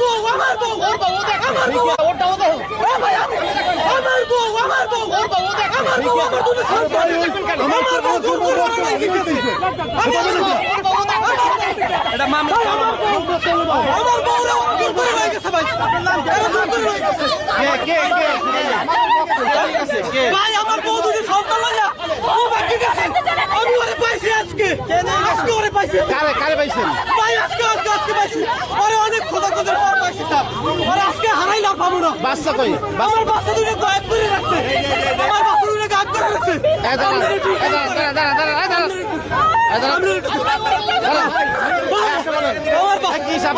বউ আমার বউ ওর বউ দেখ আমার বউ ওরটা ও দেখো এ ভাই আমার বউ আমার বউ ওর বউ দেখ আমার বউ আমার দুটো সন্তান আমার বউ দুটো সন্তান আমার বউ ওর বউ দেখ এটা মামলা আমার বউ দূর করে হয়ে গেছে ভাই এটা দূর করে হয়ে গেছে ভাই আমার বউ দুটো সন্তান লাগা ও বাকি গেছে আমি ওরে পাইছি আজকে আজকে ওরে পাইছি কারে কারে পাইছেন ভাই আজকে আজকে আজকে পাইছি আরে খোদার পর পাইছি স্যার। আরে আজকে হারাইলাম পাবো না। বাচ্চা কই? আমার বাচ্চা দুটো গায়েব করে রাখছে। আমার বাচ্চা দুটো গায়েব করে রাখছে। দাঁড়া দাঁড়া দাঁড়া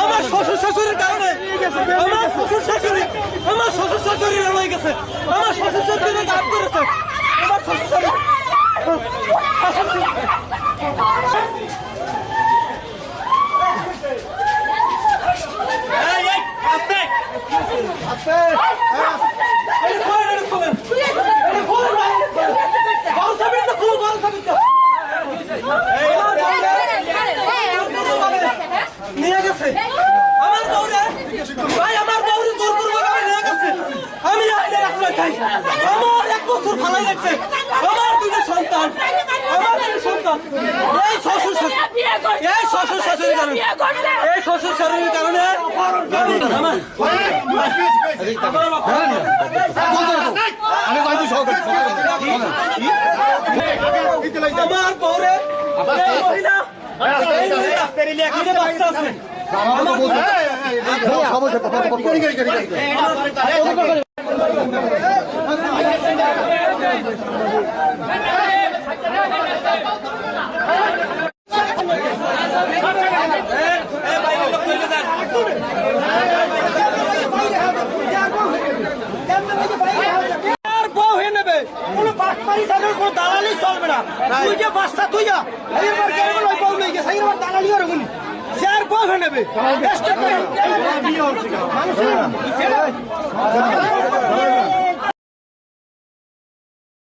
আমার শ্বশুর শাশুড়ির কারণে আমার শ্বশুর শাশুড়ি আমার শ্বশুর শাশুড়ি রয়ে গেছে। আমার শ্বশুর শাশুড়ি গায়েব করেছে। আমার শ্বশুর শাশুড়ি এই, এই, আস্তে। এটা খোলেন, এটা খোলেন। এটা খোলেন, ভাই, এটা খোলেন। বড় চাবিটা খুলো, বড় চাবিটা। নিয়ে গেছে আমার বউরে ভাই আমার বউরে জোর করব নিয়ে গেছে আমি আইনের আশ্রয় চাই আমার এক বছর ভালো লাগছে আমার দুটো সন্তান আমার দুটো সন্তান এই শ্বশুর এই শ্বশুর শাশুড়ির কারণে এই শ্বশুর শাশুড়ির কারণে। আমার আমার বউরে এই মহিলা এই মহিলা এখানে বাচ্চা আছে আর বউ হয়ে নেবে কোনো বাটপারি থাকবে কোনো দালালি চলবে না। তুই যে বাচ্চা তুই যা। এইবার কেন বলে বউ নেই গেছে। এইবার দালালি আর গুনি সে আর বউ নেবে। মানুষ